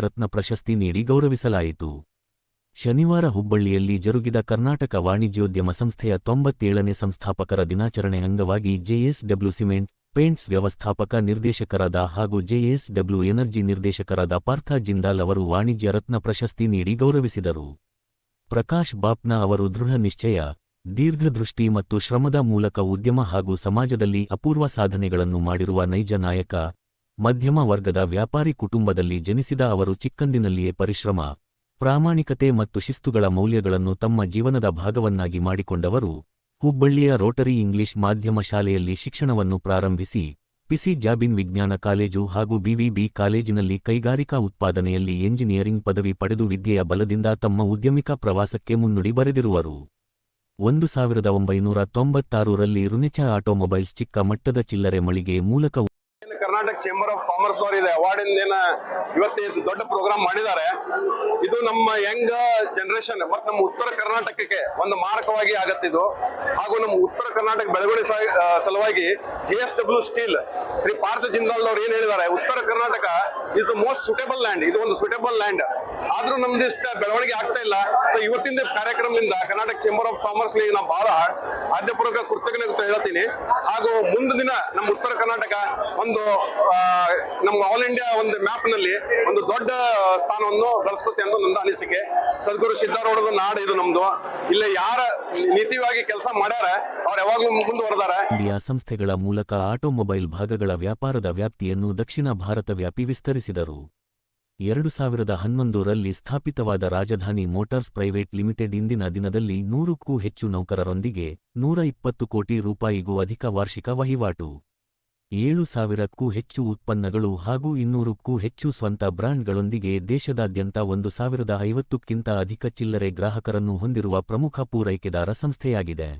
ರತ್ನ ಪ್ರಶಸ್ತಿ ನೀಡಿ ಗೌರವಿಸಲಾಯಿತು. ಶನಿವಾರ ಹುಬ್ಬಳ್ಳಿಯಲ್ಲಿ ಜರುಗಿದ ಕರ್ನಾಟಕ ವಾಣಿಜ್ಯೋದ್ಯಮ ಸಂಸ್ಥೆಯ ತೊಂಬತ್ತೇಳನೇ ಸಂಸ್ಥಾಪಕರ ದಿನಾಚರಣೆ ಅಂಗವಾಗಿ ಜೆಎಸ್ಡಬ್ಲ್ಯೂ ಸಿಮೆಂಟ್ ಪೇಂಟ್ಸ್ ವ್ಯವಸ್ಥಾಪಕ ನಿರ್ದೇಶಕರಾದ ಹಾಗೂ ಜೆಎಸ್ಡಬ್ಲ್ಯೂ ಎನರ್ಜಿ ನಿರ್ದೇಶಕರಾದ ಪಾರ್ಥ ಜಿಂದಾಲ್ ಅವರು ವಾಣಿಜ್ಯ ರತ್ನ ಪ್ರಶಸ್ತಿ ನೀಡಿ ಗೌರವಿಸಿದರು. ಪ್ರಕಾಶ್ ಬಾಪ್ನಾ ಅವರು ದೃಢ ನಿಶ್ಚಯ. ದೀರ್ಘದೃಷ್ಟಿ ಮತ್ತು ಶ್ರಮದ ಮೂಲಕ ಉದ್ಯಮ ಹಾಗೂ ಸಮಾಜದಲ್ಲಿ ಅಪೂರ್ವ ಸಾಧನೆಗಳನ್ನು ಮಾಡಿರುವ ನೈಜ ನಾಯಕ, ಮಧ್ಯಮ ವರ್ಗದ ವ್ಯಾಪಾರಿ ಕುಟುಂಬದಲ್ಲಿ ಜನಿಸಿದ ಅವರು ಚಿಕ್ಕಂದಿನಲ್ಲಿಯೇ ಪರಿಶ್ರಮ, ಪ್ರಾಮಾಣಿಕತೆ ಮತ್ತು ಶಿಸ್ತುಗಳ ಮೌಲ್ಯಗಳನ್ನು ತಮ್ಮ ಜೀವನದ ಭಾಗವನ್ನಾಗಿ ಮಾಡಿಕೊಂಡವರು. ಹುಬ್ಬಳ್ಳಿಯ ರೋಟರಿ ಇಂಗ್ಲಿಷ್ ಮಾಧ್ಯಮ ಶಾಲೆಯಲ್ಲಿ ಶಿಕ್ಷಣವನ್ನು ಪ್ರಾರಂಭಿಸಿ, ಪಿಸಿ ಜಾಬಿನ್ ವಿಜ್ಞಾನ ಕಾಲೇಜು ಹಾಗೂ ಬಿವಿಬಿ ಕಾಲೇಜಿನಲ್ಲಿ ಕೈಗಾರಿಕಾ ಉತ್ಪಾದನೆಯಲ್ಲಿ ಎಂಜಿನಿಯರಿಂಗ್ ಪದವಿ ಪಡೆದು ವಿದ್ಯೆಯ ಬಲದಿಂದ ತಮ್ಮ ಉದ್ಯಮಿಕ ಪ್ರವಾಸಕ್ಕೆ ಮುನ್ನುಡಿ ಬರೆದಿರುವರು. ಒಂದು ಸಾವಿರದ ಒಂಬೈನೂರ ತೊಂಬತ್ತಾರರಲ್ಲಿ ರುನಿಚಾ ಆಟೋಮೊಬೈಲ್ಸ್ ಚಿಕ್ಕ ಮಟ್ಟದ ಚಿಲ್ಲರೆ ಮಳಿಗೆ ಮೂಲಕ ಕರ್ನಾಟಕ ಚೇಂಬರ್ ಆಫ್ ಕಾಮರ್ಸ್ ದವರು ಇದೆ. ಅವಾರ್ಡ್ ಏನ ಇವತ್ತೇ ದೊಡ್ಡ ಪ್ರೋಗ್ರಾಮ್ ಮಾಡಿದ್ದಾರೆ. ಇದು ನಮ್ಮ ಯಂಗ್ ಜನರೇಷನ್ ಮತ್ತು ನಮ್ಮ ಉತ್ತರ ಕರ್ನಾಟಕಕ್ಕೆ ಒಂದು ಮಾರಕವಾಗಿ ಆಗತ್ತಿದು ಹಾಗೂ ನಮ್ಮ ಉತ್ತರ ಕರ್ನಾಟಕ ಬೆಳವಣಿಗೆ ಸಲುವಾಗಿ G S W steel Shri Partha Jindal ಅವರು ಏನ್ ಹೇಳಿದ್ದಾರೆ, ಉತ್ತರ Karnataka is the most suitable land ಇದು ಒಂದು ಸೂಟೇಬಲ್ ಲ್ಯಾಂಡ್ ಆದ್ರೂ ನಮ್ದು ಇಷ್ಟ, ಬೆಳವಣಿಗೆ ಆಗ್ತಾ ಇಲ್ಲ. ಸೊ ಇವತ್ತಿನ ಕಾರ್ಯಕ್ರಮದಿಂದ ಕರ್ನಾಟಕ ಚೇಂಬರ್ ಆಫ್ ಕಾಮರ್ಸ್ ನಾವು ಬಹಳ ಆದ್ಯಪೂರ್ವಕ ಕೃತಜ್ಞತೆ ಹೇಳ್ತೀನಿ. ಹಾಗೂ ಮುಂದಿನ ದಿನ ನಮ್ಮ ಉತ್ತರ ಕರ್ನಾಟಕ ಒಂದು ನಮ್ಮ ಆಲ್ ಇಂಡಿಯಾ ಒಂದು ಮ್ಯಾಪ್ನಲ್ಲಿ ಒಂದು ದೊಡ್ಡ ಸ್ಥಾನವನ್ನು ಗಳಿಸ್ಕೊತೆ ಅನ್ನೋ ನಂದು ಅನಿಸಿಕೆ. ಸದ್ಗುರು ಸಿದ್ದಾರೂಢದ ನಾಡು ಇದು ನಮ್ದು. ಇಲ್ಲ ಯಾರ ನೀತಿವಾಗಿ ಕೆಲಸ ಮಾಡ್ಯಾರ, ಅವ್ರು ಯಾವಾಗ್ಲೂ ಮುಂದುವರೆದಾರ. ಇಂಡಿಯಾ ಸಂಸ್ಥೆಗಳ ಮೂಲಕ ಆಟೋಮೊಬೈಲ್ ಭಾಗಗಳ ವ್ಯಾಪಾರದ ವ್ಯಾಪ್ತಿಯನ್ನು ದಕ್ಷಿಣ ಭಾರತ ವ್ಯಾಪಿ ವಿಸ್ತರಿಸಿದರು. ಎರಡು ಸಾವಿರದ ಹನ್ನೊಂದರಲ್ಲಿ ಸ್ಥಾಪಿತವಾದ ರಾಜಧಾನಿ ಮೋಟಾರ್ಸ್ ಪ್ರೈವೇಟ್ ಲಿಮಿಟೆಡ್ ಇಂದಿನ ದಿನದಲ್ಲಿ ನೂರಕ್ಕೂ ಹೆಚ್ಚು ನೌಕರರೊಂದಿಗೆ ನೂರ ಇಪ್ಪತ್ತು ಕೋಟಿ ರೂಪಾಯಿಗೂ ಅಧಿಕ ವಾರ್ಷಿಕ ವಹಿವಾಟು. ಏಳು ಸಾವಿರಕ್ಕೂ ಹೆಚ್ಚು ಉತ್ಪನ್ನಗಳು ಹಾಗೂ ಇನ್ನೂರಕ್ಕೂ ಹೆಚ್ಚು ಸ್ವಂತ ಬ್ರಾಂಡ್ಗಳೊಂದಿಗೆ ದೇಶದಾದ್ಯಂತ ಒಂದು ಸಾವಿರದ ಐವತ್ತಕ್ಕಿಂತ ಅಧಿಕ ಚಿಲ್ಲರೆ ಗ್ರಾಹಕರನ್ನು ಹೊಂದಿರುವ ಪ್ರಮುಖ ಪೂರೈಕೆದಾರ ಸಂಸ್ಥೆಯಾಗಿದೆ.